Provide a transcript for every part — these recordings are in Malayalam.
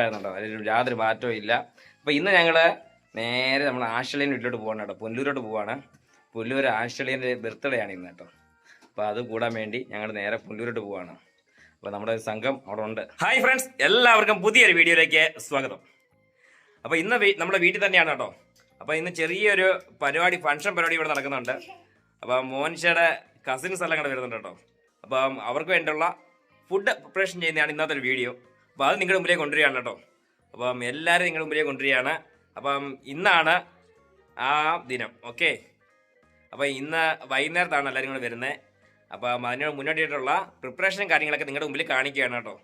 ആയിരുന്നുണ്ടോ അതിൽ യാതൊരു മാറ്റവും ഇല്ല. അപ്പോൾ ഇന്ന് ഞങ്ങൾ നേരെ നമ്മൾ ആശ്രലിയൻ വീട്ടിലോട്ട് പോകണം കേട്ടോ. പുല്ലൂരോട്ട് പോവാണ്. പുല്ലൂർ ആശ്രലിയന്റെ ബർത്ത്ഡേ ആണ് ഇന്ന് കേട്ടോ. അപ്പോൾ അത് കൂടാൻ വേണ്ടി ഞങ്ങൾ നേരെ പുല്ലൂരോട്ട് പോവാണ്. അപ്പോൾ നമ്മുടെ സംഘം അവിടെ ഉണ്ട്. ഹായ് ഫ്രണ്ട്സ് എല്ലാവർക്കും പുതിയൊരു വീഡിയോയിലേക്ക് സ്വാഗതം. അപ്പോൾ ഇന്ന് നമ്മുടെ വീട്ടിൽ തന്നെയാണ് കേട്ടോ. അപ്പോൾ ഇന്ന് ചെറിയൊരു പരിപാടി ഫംഗ്ഷൻ പരിപാടി ഇവിടെ നടക്കുന്നുണ്ട്. അപ്പോൾ മോൻഷയുടെ കസിൻസ് എല്ലാം കൂടെ വരുന്നുണ്ട് കേട്ടോ. അപ്പം അവർക്ക് വേണ്ടിയുള്ള ഫുഡ് പ്രിപ്പറേഷൻ ചെയ്യുന്നതാണ് ഇന്നത്തെ ഒരു വീഡിയോ അപ്പോൾ അത് നിങ്ങളുടെ മുമ്പിലേക്ക് കൊണ്ടുവരികയാണ് കേട്ടോ. അപ്പം എല്ലാവരും നിങ്ങളുടെ മുമ്പിലേക്ക് കൊണ്ടുവരികയാണ്. അപ്പം ഇന്നാണ് ആ ദിനം ഓക്കെ? അപ്പോൾ ഇന്ന് വൈകുന്നേരത്താണ് എല്ലാവരും കൂടെ വരുന്നത്. അപ്പം അതിന് മുന്നോട്ടിയിട്ടുള്ള പ്രിപ്പറേഷനും കാര്യങ്ങളൊക്കെ നിങ്ങളുടെ മുമ്പിൽ കാണിക്കുകയാണ് കേട്ടോ.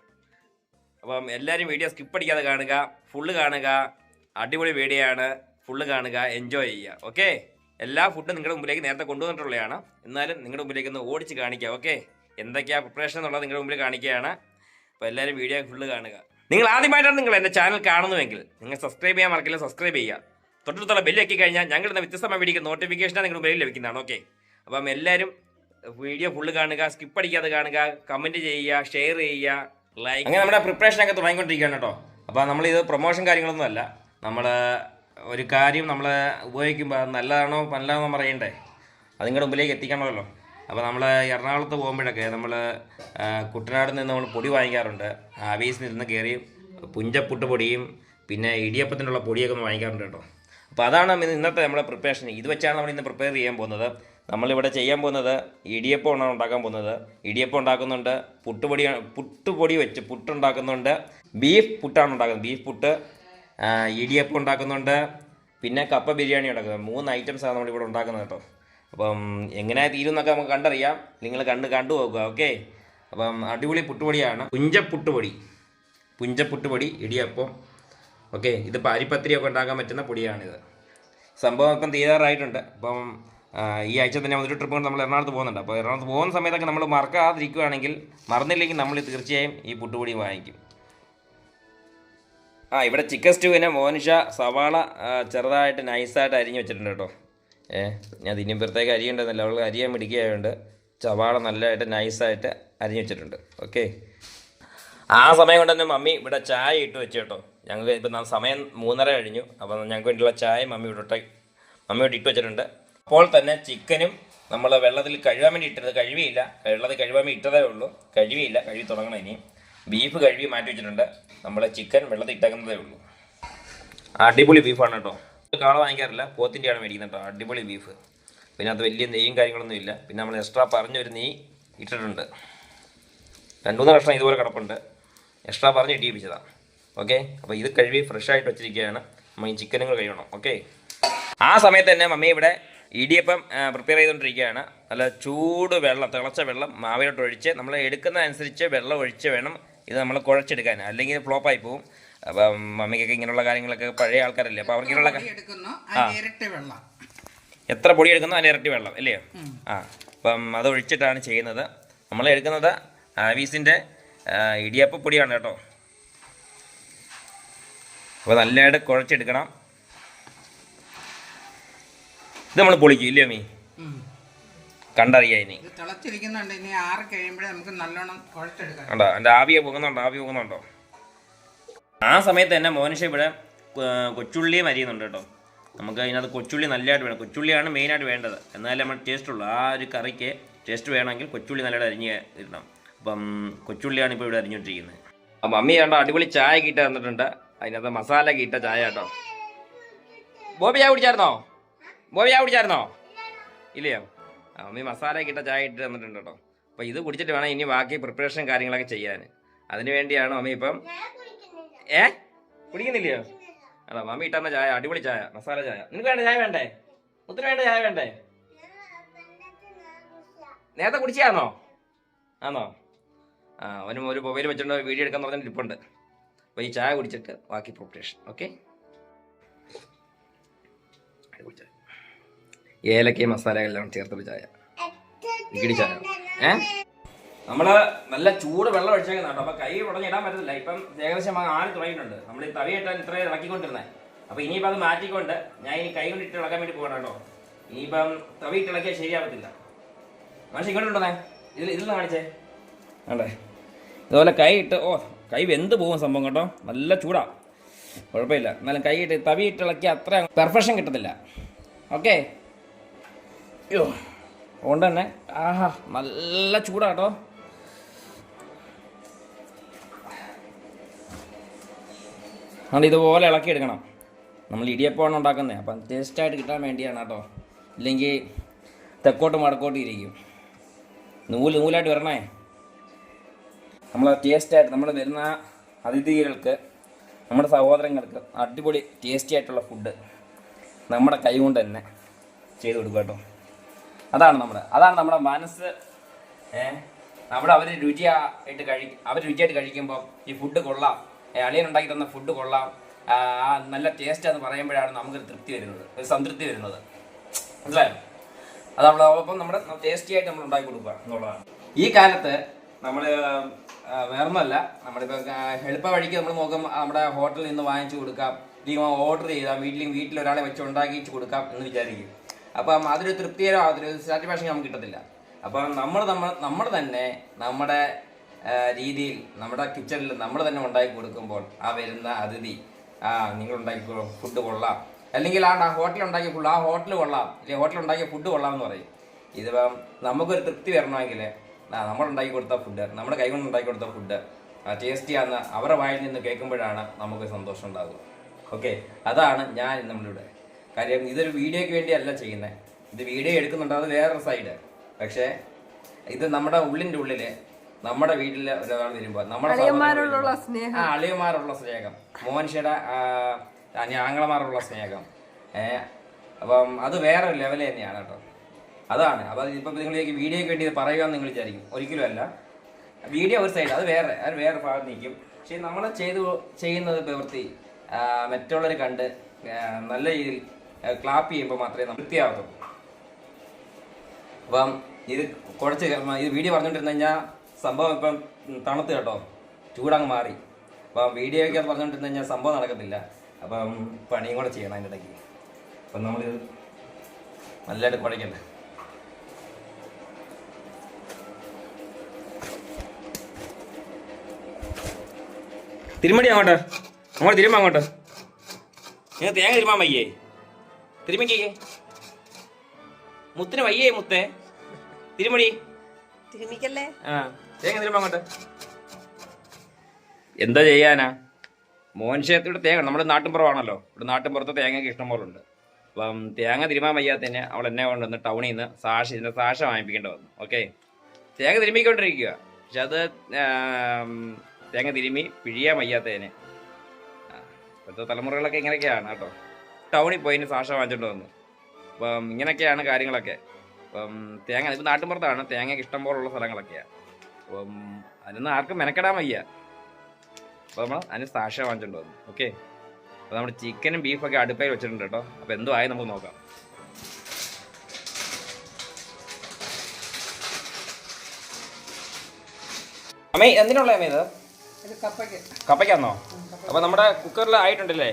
അപ്പം എല്ലാവരും വീഡിയോ സ്കിപ്പ് അടിക്കാതെ കാണുക ഫുള്ള് കാണുക അടിപൊളി വീഡിയോ ആണ്. ഫുള്ള് കാണുക എൻജോയ് ചെയ്യുക ഓക്കെ? എല്ലാ ഫുഡും നിങ്ങളുടെ മുമ്പിലേക്ക് നേരത്തെ കൊണ്ടുവന്നിട്ടുള്ളതാണ്. എന്നാലും നിങ്ങളുടെ മുമ്പിലേക്ക് ഒന്ന് ഓടിച്ച് കാണിക്കുക ഓക്കെ? എന്തൊക്കെയാണ് പ്രിപ്പറേഷൻ എന്നുള്ളത് നിങ്ങളുടെ മുമ്പിൽ കാണിക്കുകയാണ്. അപ്പോൾ എല്ലാവരും വീഡിയോ ഫുള്ള് കാണുക. നിങ്ങൾ ആദ്യമായിട്ടാണ് നിങ്ങൾ എന്റെ ചാനൽ കാണുന്നുവെങ്കിൽ നിങ്ങൾ സബ്സ്ക്രൈബ് ചെയ്യാൻ മറക്കില്ല സബ്സ്ക്രൈബ് ചെയ്യുക. തൊട്ടടുത്തുള്ള ബെല്ല് ആക്കി കഴിഞ്ഞാൽ ഞങ്ങളുടെ വ്യത്യസ്തമായ വീഡിയോ നോട്ടിഫിക്കേഷനാണ് നിങ്ങളുടെ മുകളിൽ ലഭിക്കുന്നതാണ് ഓക്കെ അപ്പം എല്ലാവരും വീഡിയോ ഫുള്ള് കാണുക സ്കിപ്പ് അടിക്കാതെ കാണുക കമന്റ് ചെയ്യുക ഷെയർ ചെയ്യുക ലൈക്ക് അങ്ങനെ നമ്മുടെ പ്രിപ്പറേഷൻ ഒക്കെ തുടങ്ങിക്കൊണ്ടിരിക്കുകയാണ് കേട്ടോ. അപ്പോൾ നമ്മളിത് പ്രൊമോഷൻ കാര്യങ്ങളൊന്നും അല്ല. നമ്മൾ ഒരു കാര്യം നമ്മൾ ഉപയോഗിക്കുമ്പോൾ നല്ലതാണോ നല്ലതാണോ പറയണ്ടേ. അത് നിങ്ങളുടെ മുമ്പിലേക്ക് എത്തിക്കണമല്ലോ അപ്പോൾ നമ്മൾ എറണാകുളത്ത് പോകുമ്പോഴൊക്കെ നമ്മൾ കുട്ടനാട് നിന്ന് നമ്മൾ പൊടി വാങ്ങിക്കാറുണ്ട്. ആവീസിൽ നിന്ന് കയറി പുഞ്ചപ്പുട്ട് പൊടിയും പിന്നെ ഇടിയപ്പത്തിനുള്ള പൊടിയൊക്കെ ഒന്ന് വാങ്ങിക്കാറുണ്ട് കേട്ടോ. അപ്പോൾ അതാണ് ഇന്ന് ഇന്നത്തെ നമ്മുടെ പ്രിപ്പറേഷൻ ഇത് വെച്ചാണ് നമ്മൾ ഇന്ന് പ്രിപ്പയർ ചെയ്യാൻ പോകുന്നത്. നമ്മളിവിടെ ചെയ്യാൻ പോകുന്നത് ഇടിയപ്പമാണ് ഉണ്ടാക്കാൻ പോകുന്നത്. ഇടിയപ്പം ഉണ്ടാക്കുന്നുണ്ട് പുട്ടുപൊടി പുട്ടുപൊടി വെച്ച് പുട്ടുണ്ടാക്കുന്നുണ്ട് ബീഫ് പുട്ടാണ് ഉണ്ടാക്കുന്നത്. ബീഫ് പുട്ട് ഇടിയപ്പം ഉണ്ടാക്കുന്നുണ്ട് പിന്നെ കപ്പ ബിരിയാണി ഉണ്ടാക്കുന്നത്. മൂന്ന് ഐറ്റംസാണ് നമ്മളിവിടെ ഉണ്ടാക്കുന്നത് കേട്ടോ. അപ്പം എങ്ങനെ തീരും എന്നൊക്കെ നമുക്ക് കണ്ടറിയാം. നിങ്ങൾ കണ്ട് കണ്ടു നോക്കുക ഓക്കെ? അപ്പം അടിപൊളി പുട്ടുപൊടിയാണ്. പുഞ്ചപ്പുട്ടുപൊടി. പുഞ്ചപ്പുട്ടുപൊടി ഇടിയപ്പം. ഓക്കെ ഇത് പാരിപ്പത്തിരിയൊക്കെ ഉണ്ടാക്കാൻ പറ്റുന്ന പൊടിയാണിത്. സംഭവം ഇപ്പം തീരാറായിട്ടുണ്ട്. അപ്പം ഈ ആഴ്ച തന്നെ ഒരു ട്രിപ്പ് കൊണ്ട് നമ്മൾ എറണാകുളത്ത് പോകുന്നുണ്ട്. അപ്പോൾ എറണാകുളത്ത് പോകുന്ന സമയത്തൊക്കെ നമ്മൾ മറക്കാതിരിക്കുകയാണെങ്കിൽ മറന്നില്ലെങ്കിൽ നമ്മൾ തീർച്ചയായും ഈ പുട്ടുപൊടി വാങ്ങിക്കും. ആ ഇവിടെ ചിക്കൻ സ്റ്റൂവിനെ മോനിഷ സവാള ചെറുതായിട്ട് നൈസായിട്ട് അരിഞ്ഞ് വെച്ചിട്ടുണ്ട് കേട്ടോ. ഞാൻ ഇനിയും പുറത്തേക്ക് അരിയുണ്ടെന്നല്ല അവൾ അരിയാൻ പിടിക്കുകയായതുകൊണ്ട് ചവാള നല്ലതായിട്ട് നൈസായിട്ട് അരിഞ്ഞു വെച്ചിട്ടുണ്ട്. ഓക്കെ ആ സമയം കൊണ്ട് തന്നെ മമ്മി ഇവിടെ ചായ ഇട്ട് വെച്ചു കേട്ടോ. ഞങ്ങൾക്ക് ഇപ്പം സമയം മൂന്നര കഴിഞ്ഞു. അപ്പം ഞങ്ങൾക്ക് വേണ്ടിയുള്ള ചായ മമ്മി ഇവിടെ മമ്മി ഇവിടെ ഇട്ട് വെച്ചിട്ടുണ്ട്. അപ്പോൾ തന്നെ ചിക്കനും നമ്മൾ വെള്ളത്തിൽ കഴുകാൻ വേണ്ടി ഇട്ടത് കഴുകിയില്ല. വെള്ളത്തിൽ കഴുകാൻ വേണ്ടി ഇട്ടതേ ഉള്ളൂ. കഴുകിയില്ല. കഴുകി തുടങ്ങണം ഇനി. ബീഫ് കഴുകി മാറ്റി വെച്ചിട്ടുണ്ട്. നമ്മൾ ചിക്കൻ വെള്ളത്തിൽ ഇട്ടേക്കുന്നതേ ഉള്ളൂ. അടിപൊളി ബീഫാണ് കേട്ടോ. കാള വാങ്ങിക്കാറില്ല. പോത്തിന്റെയാണ് മേടിക്കുന്നത് കേട്ടോ. അടിപൊളി ബീഫ് പിന്നെ അത് വലിയ നെയ്യും കാര്യങ്ങളൊന്നും ഇല്ല. പിന്നെ നമ്മൾ എക്സ്ട്രാ പറഞ്ഞൊരു നെയ്യ് ഇട്ടിട്ടുണ്ട്. രണ്ട് മൂന്ന് കഷ്ണം ഇതുപോലെ കിടപ്പുണ്ട്. എക്സ്ട്രാ പറഞ്ഞ് ഇടിയിപ്പിച്ചതാണ് ഓക്കെ അപ്പോൾ ഇത് കഴുകി ഫ്രഷ് ആയിട്ട് വെച്ചിരിക്കുകയാണ്. നമ്മൾ ഈ ചിക്കനുകൾ കഴിയണം. ഓക്കെ ആ സമയത്ത് തന്നെ മമ്മി ഇവിടെ ഇടിയപ്പം പ്രിപ്പയർ ചെയ്തുകൊണ്ടിരിക്കുകയാണ് നല്ല ചൂട് വെള്ളം തിളച്ച വെള്ളം മാവിലോട്ട് ഒഴിച്ച് നമ്മൾ എടുക്കുന്നതനുസരിച്ച് വെള്ളം ഒഴിച്ച് വേണം ഇത് നമ്മൾ കുഴച്ചെടുക്കാൻ. അല്ലെങ്കിൽ ഫ്ലോപ്പായി പോകും അപ്പം മമ്മിക്കൊക്കെ ഇങ്ങനെയുള്ള കാര്യങ്ങളൊക്കെ പഴയ ആൾക്കാരല്ലേ? അപ്പോൾ അവർക്ക് ഇങ്ങനെയുള്ള എത്ര പൊടി എടുക്കുന്നോ അതിന്റെ ഇരട്ടി വെള്ളം. അല്ലേ ആ. അപ്പം അത് ഒഴിച്ചിട്ടാണ് ചെയ്യുന്നത്. നമ്മൾ എടുക്കുന്നത് ആവീസിന്റെ ഇടിയപ്പ പൊടിയാണ് കേട്ടോ. അപ്പോൾ നല്ലതായിട്ട് കുഴച്ചെടുക്കണം. ഇത് നമ്മൾ പൊളിക്കും ഇല്ലയോ മീ. കണ്ടറിയാം ഇനി. തിളച്ചിരിക്കുന്നുണ്ട് ഇനി ആറ് കഴിയുമ്പോഴേ നമുക്ക് നല്ലോണം കുഴച്ചെടുക്കാം. എന്റെ ആവിയെ പോകുന്നുണ്ടോ? ആവി പോകുന്നുണ്ടോ? ആ സമയത്ത് തന്നെ മോനിഷ ഇവിടെ കൊച്ചുള്ളിയും അരിയുന്നുണ്ട് കേട്ടോ. നമുക്ക് അതിനകത്ത് കൊച്ചുള്ളി നല്ലതായിട്ട് വേണം. കൊച്ചുള്ളിയാണ് മെയിനായിട്ട് വേണ്ടത്. എന്നാലേ നമ്മൾ ടേസ്റ്റ് ഉള്ളൂ. ആ ഒരു കറിക്ക് ടേസ്റ്റ് വേണമെങ്കിൽ കൊച്ചുള്ളി നല്ലതായിട്ട് അരിഞ്ഞ് ഇടണം. അപ്പം കൊച്ചുള്ളിയാണ് ഇപ്പോൾ ഇവിടെ അരിഞ്ഞുകൊണ്ടിരിക്കുന്നത്. അപ്പം മമ്മി കണ്ടോ അടിപൊളി ചായ കിട്ട തന്നിട്ടുണ്ട്. അതിനകത്ത് മസാല കിട്ട ചായ കേട്ടോ. ബോബി ചായ കുടിച്ചായിരുന്നോ? ബോബി ചായ കുടിച്ചായിരുന്നോ? ഇല്ലയോ? ആ, മമ്മി മസാല കിട്ട ചായ ഇട്ട് തന്നിട്ടുണ്ട് കേട്ടോ. അപ്പോൾ ഇത് കുടിച്ചിട്ട് വേണം ഇനി ബാക്കി പ്രിപ്പറേഷൻ കാര്യങ്ങളൊക്കെ ചെയ്യാൻ. അതിന് വേണ്ടിയാണ് മമ്മി ഇപ്പം ഏ? കുടിക്കുന്നില്ലയോ? അല്ല മമ്മി ഇട്ടാന്ന ചായ അടിപൊളി ചായ മസാല ചായ. നിനക്ക് വേണ്ട ചായ വേണ്ടേ? ഒത്തിരി വേണ്ട ചായ വേണ്ടേ? നേരത്തെ കുടിച്ചാന്നോ ആന്നോ? ആ അവനും ഒരു മൊബൈൽ വെച്ചിട്ട് വീഡിയോ എടുക്കാൻ പറഞ്ഞിട്ട് ഇരിപ്പുണ്ട്. അപ്പോൾ ഈ ചായ കുടിച്ചിട്ട് ബാക്കി പ്രിപ്പറേഷൻ ഓക്കെ ഏലക്കയും മസാലകളെല്ലാം ചേർത്തൊരു ചായ. ഇടി ചായ. ഏ? നമ്മൾ നല്ല ചൂട് വെള്ളം ഒഴിച്ചേക്കുന്ന കേട്ടോ. അപ്പൊ കൈ ഉടഞ്ഞിടാൻ പറ്റത്തില്ല. ഇപ്പം ഏകദേശം ആറി തുടങ്ങിയിട്ടുണ്ട്. നമ്മൾ ഈ തവിയിട്ടാൻ ഇത്രയും ഇളക്കിക്കൊണ്ടിരുന്നത് അപ്പൊ ഇനിയിപ്പം അത് മാറ്റിക്കൊണ്ട് ഞാൻ ഇനി കൈ കൊണ്ട് ഇട്ട് ഇളക്കാൻ വേണ്ടി പോകണം കേട്ടോ. ഇനിയിപ്പം തവി ഇട്ട് ഇളക്കിയാൽ ശരിയാവത്തില്ല. മനുഷ്യ ഇങ്ങോട്ടുണ്ടേ ഇതിൽ ഇതിൽ കാണിച്ചേ. അല്ലേ ഇതുപോലെ കൈ ഇട്ട് ഓ കൈ വെന്ത് പോകും സംഭവം കേട്ടോ. നല്ല ചൂടാ. കുഴപ്പമില്ല. എന്നാലും കൈ ഇട്ട് തവി ഇട്ട് ഇളക്കിയാൽ അത്ര പെർഫെക്ഷൻ കിട്ടത്തില്ല. ഓക്കെ. അതുകൊണ്ട് തന്നെ ആഹാ നല്ല ചൂടാ അതുകൊണ്ട് ഇതുപോലെ ഇളക്കി എടുക്കണം. നമ്മൾ ഇടിയപ്പമാണ് ഉണ്ടാക്കുന്നത്. അപ്പം ടേസ്റ്റായിട്ട് കിട്ടാൻ വേണ്ടിയാണ് കേട്ടോ. ഇല്ലെങ്കിൽ തെക്കോട്ടും വടക്കോട്ടും ഇരിക്കും. നൂൽ നൂലായിട്ട് വരണേ. നമ്മൾ ടേസ്റ്റായിട്ട് നമ്മൾ വരുന്ന അതിഥികൾക്ക് നമ്മുടെ സഹോദരങ്ങൾക്ക് അടിപൊളി ടേസ്റ്റി ആയിട്ടുള്ള ഫുഡ് നമ്മുടെ കൈ കൊണ്ട് തന്നെ ചെയ്ത് കൊടുക്കുക കേട്ടോ. അതാണ് നമ്മുടെ അതാണ് നമ്മുടെ മനസ്സ്. ഏഹ് നമ്മുടെ അവർ രുചിയായിട്ട് കഴി അവർ രുചിയായിട്ട് കഴിക്കുമ്പോൾ ഈ ഫുഡ് കൊള്ളാം. അളിയൻ ഉണ്ടാക്കി തന്ന ഫുഡ് കൊള്ളാം. ആ, നല്ല ടേസ്റ്റ് എന്ന് പറയുമ്പോഴാണ് നമുക്കൊരു തൃപ്തി വരുന്നത് ഒരു സംതൃപ്തി വരുന്നത്. മനസ്സിലായോ? അത് നമ്മൾ നമ്മുടെ ടേസ്റ്റി ആയിട്ട് നമ്മൾ ഉണ്ടാക്കി കൊടുക്കുക എന്നുള്ളതാണ്. ഈ കാലത്ത് നമ്മൾ വേറൊന്നുമല്ല നമ്മളിപ്പോൾ എളുപ്പ വഴിക്ക് നമ്മൾ നോക്കും നമ്മുടെ ഹോട്ടലിൽ നിന്ന് വാങ്ങിച്ചു കൊടുക്കാം. ഇല്ലെങ്കിൽ ഓർഡർ ചെയ്താൽ വീട്ടിലും വീട്ടിൽ ഒരാളെ വെച്ച് ഉണ്ടാക്കിച്ച് കൊടുക്കാം എന്ന് വിചാരിക്കും. അപ്പം അതൊരു തൃപ്തികരോ അതൊരു സാറ്റിസ്ഫാക്ഷൻ നമുക്ക് കിട്ടത്തില്ല. അപ്പം നമ്മൾ നമ്മൾ നമ്മൾ തന്നെ നമ്മുടെ രീതിയിൽ നമ്മുടെ കിച്ചണിൽ നമ്മൾ തന്നെ ഉണ്ടാക്കി കൊടുക്കുമ്പോൾ ആ വരുന്ന അതിഥി ആ നിങ്ങൾ ഉണ്ടാക്കി ഫുഡ് കൊള്ളാം. അല്ലെങ്കിൽ ആ ഹോട്ടലിൽ ഉണ്ടാക്കിയ ഫുഡ് ആ ഹോട്ടൽ കൊള്ളാം. അല്ലെങ്കിൽ ഹോട്ടൽ ഉണ്ടാക്കിയ ഫുഡ് കൊള്ളാം എന്ന് പറയും. ഇതിപ്പം നമുക്കൊരു തൃപ്തി വരണമെങ്കിൽ നമ്മൾ ഉണ്ടാക്കി കൊടുത്ത ഫുഡ് നമ്മുടെ കൈ കൊണ്ട് ഉണ്ടാക്കി കൊടുത്ത ഫുഡ് ആ ടേസ്റ്റി ആണെന്ന് അവരുടെ വായിൽ നിന്ന് കേൾക്കുമ്പോഴാണ് നമുക്ക് സന്തോഷം ഉണ്ടാകുക ഓക്കെ അതാണ് ഞാൻ നമ്മളിവിടെ. കാര്യം ഇതൊരു വീഡിയോയ്ക്ക് വേണ്ടിയല്ല ചെയ്യുന്നത് ഇത് വീഡിയോ എടുക്കുന്നുണ്ട് വേറൊരു സൈഡ് പക്ഷേ ഇത് നമ്മുടെ ഉള്ളിന്റെ ഉള്ളിൽ നമ്മുടെ വീട്ടിലെ ഒരാൾ വരുമ്പോൾ നമ്മുടെ അളിയന്മാരോടുള്ള സ്നേഹം. ആ അളിയന്മാരുള്ള സ്നേഹം. മോഹൻഷിയുടെ ആങ്ങളമാരുള്ള സ്നേഹം. ഏ അപ്പം അത് വേറെ ഒരു ലെവൽ തന്നെയാണ് കേട്ടോ. അതാണ്. അപ്പോൾ ഇപ്പം നിങ്ങൾ വീഡിയോ വേണ്ടി ഇത് പറയുക നിങ്ങൾ വിചാരിക്കും. ഒരിക്കലും അല്ല. വീഡിയോ ഒരു സൈഡ് അത് വേറെ അത് വേറെ ഭാഗത്ത് നിൽക്കും. പക്ഷെ നമ്മൾ ചെയ്തു ചെയ്യുന്നത് പ്രവൃത്തി മറ്റുള്ളവർ കണ്ട് നല്ല രീതിയിൽ ക്ലാപ്പ് ചെയ്യുമ്പോൾ മാത്രമേ നമ്മൾ വൃത്തിയാകത്തുള്ളൂ അപ്പം ഇത് കുറച്ച് ഇത് വീഡിയോ പറഞ്ഞുകൊണ്ടിരുന്നു കഴിഞ്ഞാൽ സംഭവം ഇപ്പം തണുത്ത് കേട്ടോ. ചൂടങ്ങ് മാറി. അപ്പം വീഡിയോ അത് പറഞ്ഞുകൊണ്ടിരുന്ന കഴിഞ്ഞാൽ സംഭവം നടക്കത്തില്ല. അപ്പം പണിയും കൂടെ ചെയ്യണം അതിന്റെ ഇടയ്ക്ക്. അപ്പം നമ്മൾ നല്ലതായിട്ട് കുഴയ്ക്കണ്ടേ തിരുമടി അങ്ങോട്ട്. അങ്ങോട്ട് തിരുമ്പ അങ്ങോട്ട്. നിങ്ങൾ തേങ്ങ തിരുമാൻ വയ്യേ. തിരുമിക്കേ മുത്തിന് വയ്യേ മുത്തേ. തിരുമടി. തിരുമിക്കല്ലേ? ആ. തേങ്ങ എന്താ ചെയ്യാനാ? മോൻ ക്ഷേത്രയുടെ തേങ്ങ നമ്മുടെ നാട്ടിൻപുറമാണല്ലോ. ഇവിടെ നാട്ടിൻപുറത്ത് തേങ്ങയ്ക്ക് ഇഷ്ടം ഉണ്ട്. അപ്പം തേങ്ങ തിരുമാൻ വയ്യാത്തതിന് അവൾ എന്നെ കൊണ്ടുവന്ന് ടൗണിൽ നിന്ന് സാക്ഷി ഇതിന്റെ സാക്ഷ വാങ്ങിപ്പിക്കേണ്ടി വന്നു. ഓക്കെ? തേങ്ങ തിരുമ്മിക്കൊണ്ടിരിക്കുക പക്ഷെ അത് തേങ്ങ തിരുമ്മി പിഴിയാൻ വയ്യാത്തതിന്. ഇപ്പോഴത്തെ തലമുറകളൊക്കെ ഇങ്ങനെയൊക്കെയാണ് കേട്ടോ. ടൗണിൽ പോയി സാക്ഷ വാങ്ങിച്ചോണ്ട് വന്നു. അപ്പം ഇങ്ങനെയൊക്കെയാണ് കാര്യങ്ങളൊക്കെ. അപ്പം തേങ്ങ ഇപ്പം നാട്ടിൻപുറത്താണ്. തേങ്ങയ്ക്ക് ഇഷ്ടം പോലുള്ള സ്ഥലങ്ങളൊക്കെയാണ് അപ്പം അതിനൊന്നും ആർക്കും മെനക്കെടാൻ വയ്യ. അപ്പോൾ നമ്മൾ അതിന് സാക്ഷ്യം വാങ്ങിച്ചിട്ടുണ്ട് വന്നു. ഓക്കെ അപ്പോൾ നമ്മുടെ ചിക്കനും ബീഫൊക്കെ അടുപ്പയിൽ വെച്ചിട്ടുണ്ട് കേട്ടോ. അപ്പോൾ എന്തോ ആയി നമുക്ക് നോക്കാം. അമ്മേ എന്തിനുള്ള അമ്മേ ഇത്? ഇത് കപ്പയ്ക്ക്. കപ്പയ്ക്കാന്നോ? അപ്പോൾ നമ്മുടെ കുക്കറിൽ ആയിട്ടുണ്ടല്ലേ?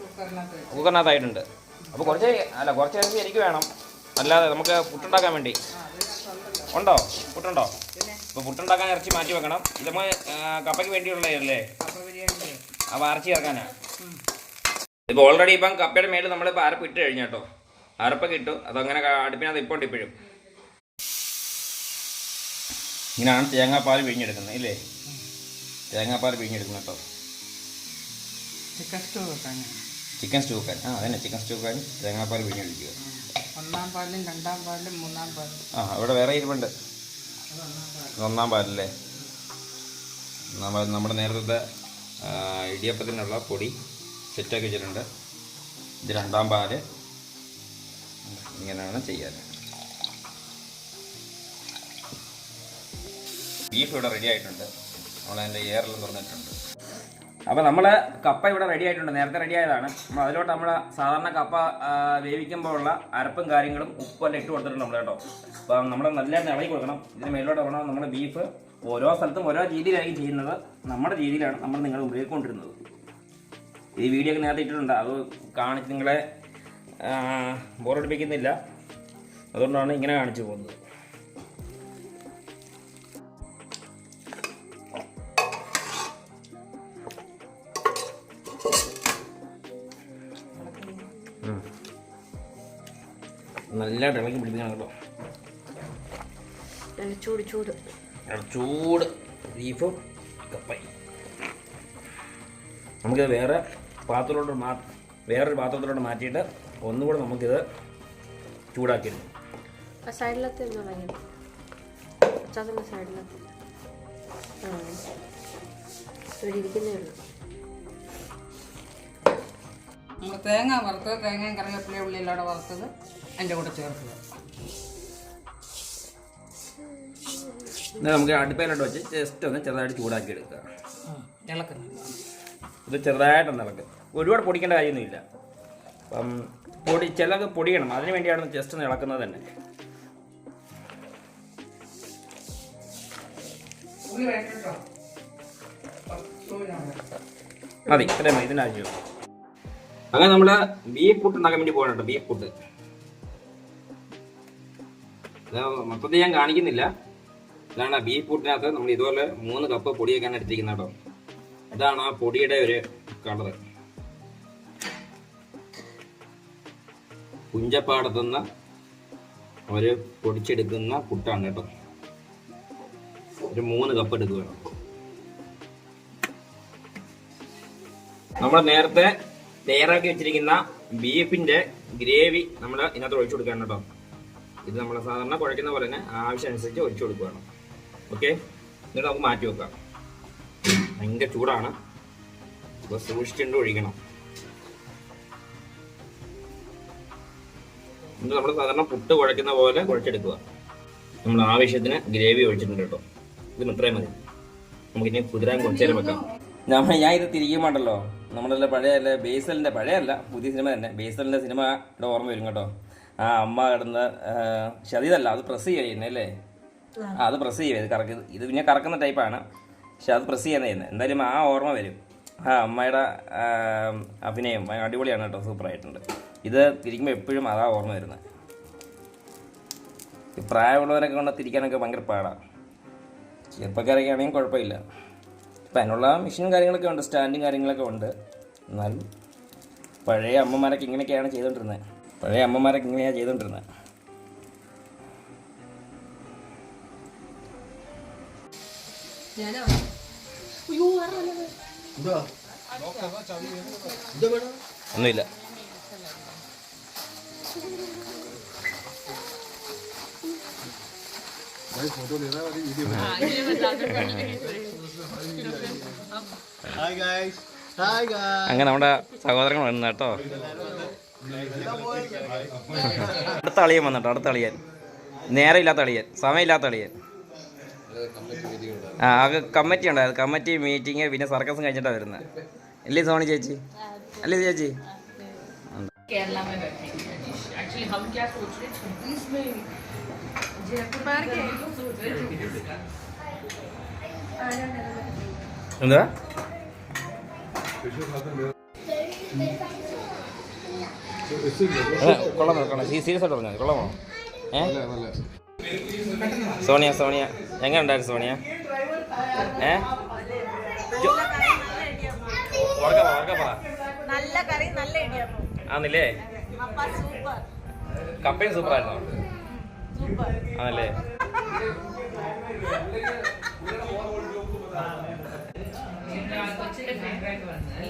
കുക്കറിനകത്ത്. ആയിട്ടുണ്ട്. അപ്പോൾ കുറച്ച് അല്ല കുറച്ച് എനിക്ക് വേണം. അല്ലാതെ നമുക്ക് പുട്ടുണ്ടാക്കാൻ വേണ്ടി. ഉണ്ടോ? പുട്ടുണ്ടോ? അപ്പോൾ പുട്ടുണ്ടാക്കാൻ ഇറച്ചി മാറ്റി വെക്കണം. ഇത് നമ്മൾ കപ്പയ്ക്ക് വേണ്ടിയുള്ളതല്ലേ അപ്പോൾ ഇറച്ചി ഇറക്കാനാ ഇപ്പൊ ഓൾറെഡി ഇപ്പം കപ്പയുടെ മേളിൽ നമ്മളിപ്പോൾ അരപ്പ് ഇട്ട് കഴിഞ്ഞു കേട്ടോ. അരപ്പൊക്കെ ഇട്ടു. അതങ്ങനെ അടുപ്പിനകത്ത് ഇപ്പോൾ ഇപ്പോഴും. ഇങ്ങനെയാണ് തേങ്ങാപ്പാൽ പിഴിഞ്ഞെടുക്കുന്നത് ഇല്ലേ? തേങ്ങാപ്പാൽ പിഴിഞ്ഞെടുക്കുന്നത് കേട്ടോ. ചിക്കൻ സ്റ്റൂ വെക്കാൻ ചിക്കൻ സ്റ്റൂ വെക്കാൻ ആ അതന്നെ. ചിക്കൻ സ്റ്റൂ വെക്കാൻ തേങ്ങാപ്പാൽ പിഴിഞ്ഞെടുക്കുക. ഒന്നാം പാലും രണ്ടാം പാലും മൂന്നാം പാലും. ആ ഇവിടെ വേറെ ഇരിപ്പുണ്ട് അത് ഒന്നാം പാലല്ലേ? ഒന്നാം പാൽ. നമ്മുടെ നേരത്തെ ഇടിയപ്പത്തിനുള്ള പൊടി സെറ്റാക്കി വെച്ചിട്ടുണ്ട്. ഇത് രണ്ടാം പാൽ. ഇങ്ങനെയാണ് ചെയ്യാൻ ബീഫ് ഇവിടെ റെഡി ആയിട്ടുണ്ട്. നമ്മളതിന്റെ എയറെല്ലാം തുറന്നിട്ടുണ്ട്. അപ്പോൾ നമ്മൾ കപ്പ ഇവിടെ റെഡി ആയിട്ടുണ്ട്. നേരത്തെ റെഡി ആയതാണ്. അപ്പോൾ അതിലോട്ട് നമ്മൾ സാധാരണ കപ്പ വേവിക്കുമ്പോൾ ഉള്ള അരപ്പും കാര്യങ്ങളും ഉപ്പെല്ലാം ഇട്ട് കൊടുത്തിട്ടുണ്ട് നമ്മൾ കേട്ടോ. അപ്പം നമ്മൾ നല്ലതായിട്ട് ഇളകി കൊടുക്കണം. ഇതിന് മേലോട്ട് വേണം നമ്മുടെ ബീഫ് ഓരോ സ്ഥലത്തും ഓരോ രീതിയിലായിരിക്കും ചെയ്യുന്നത് നമ്മുടെ രീതിയിലാണ് നമ്മൾ നിങ്ങൾ ഉപയോഗിക്കൊണ്ടിരുന്നത് ഈ വീഡിയോ ഒക്കെ നേരത്തെ ഇട്ടിട്ടുണ്ട്. അത് കാണിച്ച് നിങ്ങളെ ബോറടിപ്പിക്കുന്നില്ല. അതുകൊണ്ടാണ് ഇങ്ങനെ കാണിച്ചു പോകുന്നത്. നല്ലതായിട്ട് ഇളക്കി പിടിപ്പിക്കണം കേട്ടോ. ചൂട് ചൂട്. ചൂട്. ബീഫും കപ്പയും നമുക്കിത് വേറെ പാത്രത്തിലോട്ട് മാ വേറൊരു പാത്രത്തിലോട്ട് മാറ്റിയിട്ട് ഒന്നുകൂടെ നമുക്കിത് ചൂടാക്കിയിരുന്നു ആ സൈഡിലത്തെ ഇവിടെ ഇരിക്കുന്നേ ഉള്ളൂ. നമ്മൾ തേങ്ങ വറുത്തത് തേങ്ങയും കറിവേപ്പിലയും ഉള്ളിയിലൂടെ വറുത്തത്. അതിന്റെ കൂടെ ചേർക്കുക. എന്നാൽ നമുക്ക് അടുപ്പയിലോട്ട് വെച്ച് ജസ്റ്റ് ഒന്ന് ചെറുതായിട്ട് ചൂടാക്കി എടുക്കുക. ഇളക്കുന്നു. ഇത് ചെറുതായിട്ടൊന്ന് ഇളക്കുക ഒരുപാട് പൊടിക്കേണ്ട കാര്യമൊന്നുമില്ല. അപ്പം പൊടി ചിലത് പൊടിയണം. അതിന് വേണ്ടിയാണ് ജസ്റ്റ് ഒന്ന് ഇളക്കുന്നത് തന്നെ. മതി ഇത്രയും മതി. ഇതിന്റെ ആവശ്യം അങ്ങനെ നമ്മൾ ബീഫ് പുട്ട് ഉണ്ടാക്കാൻ വേണ്ടി പോകണം ബീഫ് പുട്ട് മൊത്തത്തിൽ ഞാൻ കാണിക്കുന്നില്ല. ഇതാണ് ബീഫ് പുട്ടിനകത്ത് നമ്മൾ ഇതുപോലെ മൂന്ന് കപ്പ് പൊടിയൊക്കെയാണ് എടുത്തിരിക്കുന്നത് കേട്ടോ. അതാണ് ആ പൊടിയുടെ ഒരു കളർ. കുഞ്ചപ്പാടത്തുനിന്ന് ഒരു പൊടിച്ചെടുക്കുന്ന പുട്ടാണ് കേട്ടോ. ഒരു മൂന്ന് കപ്പ് എടുക്കുക നമ്മൾ നേരത്തെ തയ്യാറാക്കി വെച്ചിരിക്കുന്ന ബീഫിന്റെ ഗ്രേവി നമ്മൾ ഇതിനകത്ത് ഒഴിച്ചു കൊടുക്കാൻ കേട്ടോ. ഇത് നമ്മൾ സാധാരണ കുഴക്കുന്ന പോലെ തന്നെ ആവശ്യമനുസരിച്ച് ഒഴിച്ചു കൊടുക്കുകയാണ്. ഓക്കെ എന്നിട്ട് നമുക്ക് മാറ്റി വെക്കാം. ഭയങ്കര ചൂടാണ്. അപ്പോൾ സൂക്ഷിച്ചുകൊണ്ട് ഒഴിക്കണം. എന്നിട്ട് നമ്മൾ സാധാരണ പുട്ട് കുഴക്കുന്ന പോലെ കുഴച്ചെടുക്കുക. നമ്മൾ ആവശ്യത്തിന് ഗ്രേവി ഒഴിച്ചിട്ടുണ്ട് കേട്ടോ. ഇതിന് ഇത്രയും മതി. നമുക്കിനി കുതിരാൻ കുറച്ചു നേരം വെക്കാം. നമ്മൾ ഞാൻ ഇത് തിരിക്കുമ്പോണ്ടല്ലോ നമ്മുടെ പഴയ ബേസലിന്റെ പഴയല്ല പുതിയ സിനിമ തന്നെ. ബേസലിന്റെ സിനിമ സിനിമയുടെ ഓർമ്മ വരും കേട്ടോ. ആ അമ്മ കിടന്ന് പക്ഷെ അതിതല്ല അത് പ്രസ് ചെയ്യുന്നത് അല്ലേ? ആ. അത് പ്രസ് ചെയ്യുക. ഇത് കറക്കി ഇത് പിന്നെ കറക്കുന്ന ടൈപ്പാണ് പക്ഷെ അത് പ്രസ് ചെയ്യുന്ന ചെയ്യുന്നത് എന്തായാലും ആ ഓർമ്മ വരും. ആ അമ്മയുടെ അഭിനയം അടിപൊളിയാണ് കേട്ടോ സൂപ്പറായിട്ടുണ്ട് ഇത് തിരിക്കുമ്പോൾ എപ്പോഴും അതാ ഓർമ്മ വരുന്നത്. പ്രായമുള്ളവരൊക്കെ കൊണ്ട് തിരിക്കാനൊക്കെ ഭയങ്കര പാടാണ് ചെറുപ്പക്കാരൊക്കെ ആണെങ്കിൽ കുഴപ്പമില്ല. ഇപ്പം അതിനുള്ള മെഷീനും കാര്യങ്ങളൊക്കെ ഉണ്ട് സ്റ്റാൻഡും കാര്യങ്ങളൊക്കെ ഉണ്ട്. എന്നാലും പഴയ അമ്മമാരൊക്കെ ഇങ്ങനെയൊക്കെയാണ് ചെയ്തുകൊണ്ടിരുന്നത് പഴയ അമ്മമാരൊക്കെ ഇങ്ങനെയാണ് ചെയ്തുകൊണ്ടിരുന്നത് ഞാനോ ഒന്നുമില്ല. Hi guys. Hi guys. അങ്ങനെ നമ്മുടെ സഹോദരങ്ങൾ വന്നു കേട്ടോ. അടുത്ത അളിയൻ വന്നിട്ട് അടുത്ത അളിയൻ. നേരമില്ലാത്ത അളിയൻ സമയമില്ലാത്ത അളിയൻ. ആ അത് കമ്മിറ്റി ഉണ്ടായിരുന്നു കമ്മിറ്റി മീറ്റിംഗ് പിന്നെ സർക്കസും കഴിഞ്ഞിട്ടാണ് വരുന്നത്. അല്ലേ സോണി ചേച്ചി? അല്ലേ ചേച്ചി? എന്താ? കൊള്ളാമോ കൊള്ളാം സീരിയസ് ആയിട്ട് പറഞ്ഞാൽ കൊള്ളാമോ? ഏ? സോണിയ സോണിയ. എങ്ങനെ ഉണ്ടായിരുന്നു സോണിയ? ഏ? കപ്പയും സൂപ്പർ പറ, ഉറക്കെ കൊച്ചിന്റെ നല്ല കറി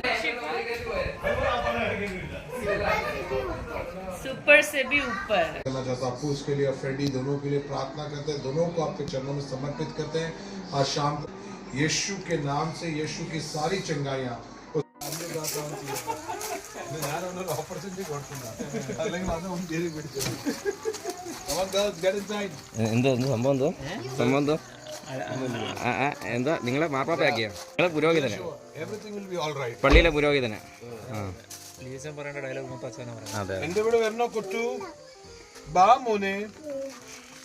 सुपर से भी ऊपर करना चाहता हूँ आपको उसके लिए और फ्रेडी दोनों के लिए प्रार्थना करते हैं दोनों को आपके चरणों में समर्पित करते हैं और शाम को यीशु के नाम से यीशु की सारी चंगाइयाँ എന്തോ എന്തോ സംഭവം എന്തോ സംഭവം എന്തോ ആ, ആ, എന്താ നിങ്ങളെ മാർപ്പാപ്പയാക്കിയോ നിങ്ങളെ പുരോഹിതനെ Everything will Be പറയേണ്ട ഡയലോഗ് മൊത്തം അച്ഛനെ അതെ. എന്റെ ഇവിടെ വരണോ കൊച്ചു? ബാ മോനെ.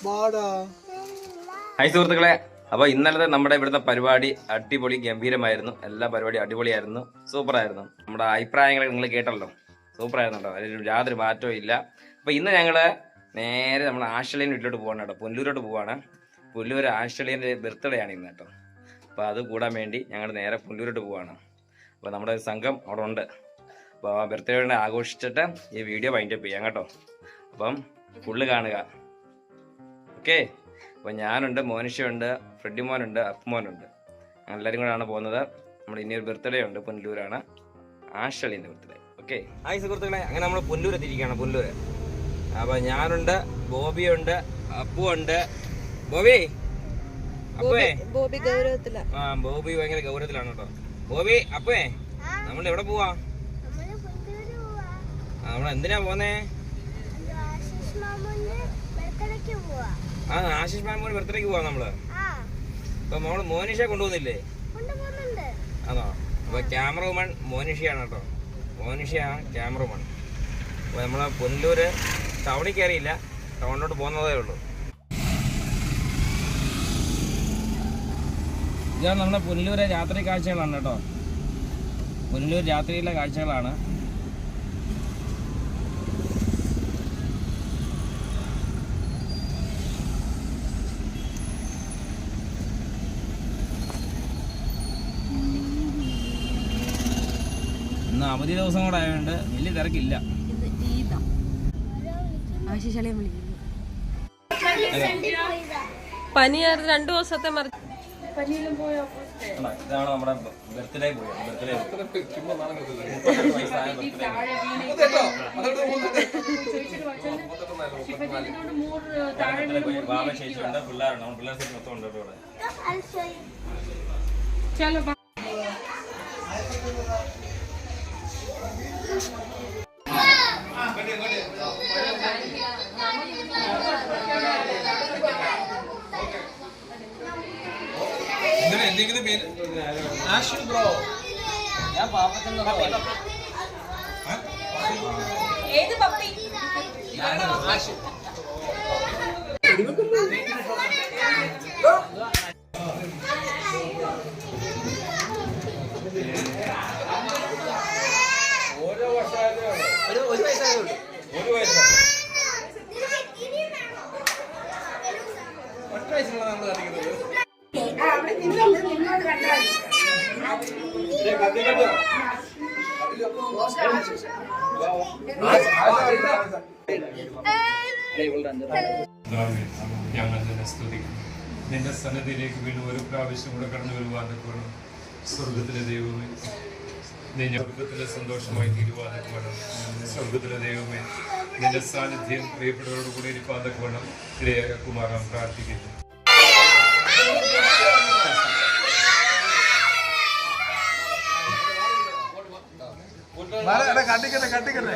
ബാടാ ഹായ് സുഹൃത്തുക്കളെ. അപ്പോൾ ഇന്നലത്തെ നമ്മുടെ ഇവിടുത്തെ പരിപാടി അടിപൊളി ഗംഭീരമായിരുന്നു. എല്ലാ പരിപാടി അടിപൊളിയായിരുന്നു. സൂപ്പറായിരുന്നു. നമ്മുടെ അഭിപ്രായങ്ങൾ നിങ്ങൾ കേട്ടല്ലോ. സൂപ്പറായിരുന്നു കേട്ടോ. അതിൽ യാതൊരു മാറ്റവും ഇല്ല. അപ്പോൾ ഇന്ന് ഞങ്ങൾ നേരെ നമ്മൾ ആശ്രലിയൻ വീട്ടിലോട്ട് പോകണം കേട്ടോ. പുല്ലൂരോട്ട് പോവാണ്. പുല്ലൂർ ആശ്രലിയന്റെ ബർത്ത്ഡേ ആണ് ഇന്ന് കേട്ടോ. അപ്പോൾ അത് കൂടാൻ വേണ്ടി ഞങ്ങൾ നേരെ പുല്ലൂരോട്ട് പോവാണ്. അപ്പോൾ നമ്മുടെ ഒരു സംഘം അവിടെ ഉണ്ട്. അപ്പോൾ ആ ബർത്ത്ഡേ വേണ്ടി ആഘോഷിച്ചിട്ട് ഈ വീഡിയോ വൈൻഡപ്പ് ചെയ്യാം കേട്ടോ. അപ്പം ഫുള്ള് കാണുക. ഓക്കെ അപ്പോൾ ഞാനുണ്ട് മോനിഷയുണ്ട് ഫ്രെഡി മോനുണ്ട് അപ്പുമോനുണ്ട് എല്ലാവരും കൂടെയാണ് പോകുന്നത്. നമ്മൾ ഇനി ഒരു ബർത്ത്ഡേ ഉണ്ട് പുനലൂരാണ്. ആഷളിന്റെ ബർത്ത്ഡേ ഓക്കെ ഹായ് സുഹൃത്തുക്കളെ അങ്ങനെ നമ്മൾ പുനലൂർ എത്തിയിരിക്കുകയാണ് പുനലൂർ അപ്പോൾ ഞാനുണ്ട് ബോബിയുണ്ട് അപ്പുണ്ട് ബോബി? അപ്പേ ബോബി ഗൗരവത്തിലാണ് ആ ബോബി ഭയങ്കര ഗൗരവത്തിലാണ് കേട്ടോ. ബോബി അപ്പേ നമ്മൾ എവിടെ പോവാ? നമ്മൾ എന്തിനാ പോന്നേ ആ ആശിഷ് മാമോന് ബർത്ത്ഡേക്ക് പോവാ നമ്മൾ. അപ്പൊ മോൾ മോനിഷ കൊണ്ടുപോകുന്നില്ലേ? ആണോ? അപ്പൊ ക്യാമറ വുമൺ മോനിഷയാണ് കേട്ടോ. മോനിഷയാണ് ക്യാമറ വുമൺ. അപ്പൊ നമ്മളെ പുനലൂര് ടൗണിൽ കയറിയില്ല. ടൗണിലോട്ട് പോകുന്നതേ ഉള്ളൂ. ഇതാണ് നമ്മുടെ പുനലൂരെ രാത്രി കാഴ്ചകളാണ് കേട്ടോ. പുനലൂർ രാത്രിയിലെ കാഴ്ചകളാണ്. ഇന്ന് അവധി ദിവസം കൂടെ ആയതുകൊണ്ട് വലിയ തിരക്കില്ല. പനിയായിരുന്നു. രണ്ടു ദിവസത്തെ മറിച്ച്? ഇതാണ് നമ്മുടെ ബർത്ത്ഡേ പോയി. ബർത്ത്ഡേ ബാബ ചേച്ചിയുണ്ട് പിള്ളേരുണ്ട് നമ്മൾ പിള്ളേർ മൊത്തം ഉണ്ട് കേട്ടോ ബ്രോ. ഞാൻ പാപ്പച്ചൻ ഒരു പ്രാവശ്യം കൂടെ കടന്നു വരുവാൻ സ്വർഗത്തിലെ ദൈവമേ നിന്റെ സ്വർഗത്തിലെ സന്തോഷമായി തീരുവാനൊക്കെ വേണം സ്വർഗത്തിലെ ദൈവമേ നിന്റെ സാന്നിധ്യം പ്രിയപ്പെട്ടവരോട് കൂടി ഇരിപ്പാതൊക്കെ വേണം ഇടയായ കുമാരൻ പ്രാർത്ഥിക്കുന്നു. കട്ടിക്കട്ടെ കട്ടിക്കട്ടെ.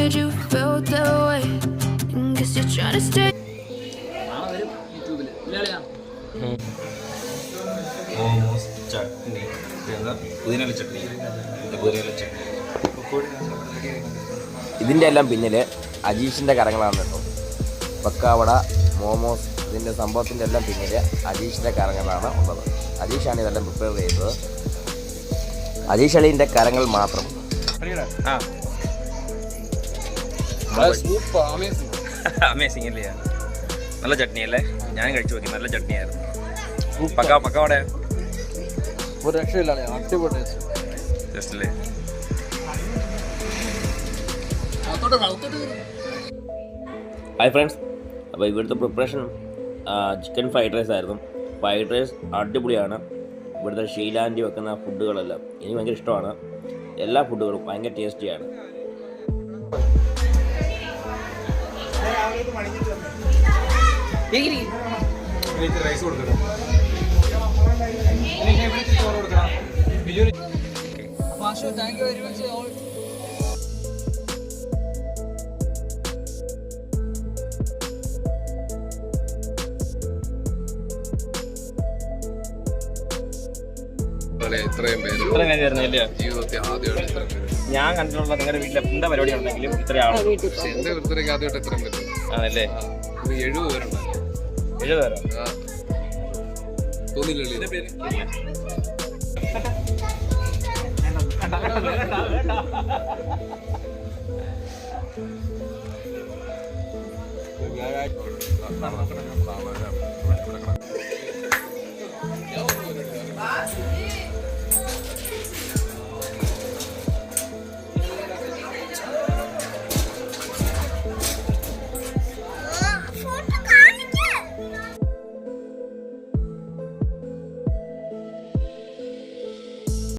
never you felt that way. And guess you're trying to stay. Chutney എന്താ പുതിനയില ചട്നി പുതിനല ചട്നി ഇതിന്റെ എല്ലാം പിന്നിൽ അജീഷിന്റെ കരങ്ങളാണ് കേട്ടോ. പക്കാവട മോമോസ് ഇതിന്റെ സംഭവത്തിന്റെ എല്ലാം പിന്നിൽ അജീഷിന്റെ കരങ്ങളാണ് ഉള്ളത്. അജീഷാണ് ഇതെല്ലാം പ്രിപ്പയർ ചെയ്തത്. അജീഷ് അലീന്റെ കരങ്ങൾ മാത്രം. ആ. അമേസിങ് അല്ലേ? നല്ല ചട്നി അല്ലേ? ഞാൻ കഴിച്ചു നോക്കി. നല്ല ചട്നിയായിരുന്നു പക്ക പക്കവട ഒരു രക്ഷയില്ലാണ് അടിപൊളി ജസ്റ്റ് അല്ലേ? ഹായ് ഫ്രണ്ട്സ് അപ്പോൾ ഇവിടുത്തെ പ്രിപ്പറേഷൻ ചിക്കൻ ഫ്രൈഡ് റൈസ് ആയിരുന്നു. ഫ്രൈഡ് റൈസ് അടിപൊളിയാണ്. ഇവിടുത്തെ ഷീലാൻഡി വെക്കുന്ന ഫുഡുകളെല്ലാം എനിക്ക് ഭയങ്കര ഇഷ്ടമാണ്. എല്ലാ ഫുഡുകളും ഭയങ്കര ടേസ്റ്റിയാണ് റൈസ് കൊടുക്കണം. ഇത്രയും പേര് ജീവിതത്തിൽ ആദ്യമായിട്ട് ഇത്രയും പേര്. ഞാൻ കണ്ടിട്ടുള്ള നിങ്ങളുടെ വീട്ടിൽ എന്താ പരിപാടി ഉണ്ടെങ്കിലും ഇത്രയാണ് ആളോ പക്ഷെ എന്റെ ആദ്യമായിട്ട് ഇത്രയും പേര് ആണല്ലേ? എഴുപത് പേരുണ്ട് എഴുപത് പേരോ? തോന്നില്ലല്ലോ പേര് വ്യാഴാഴ്ച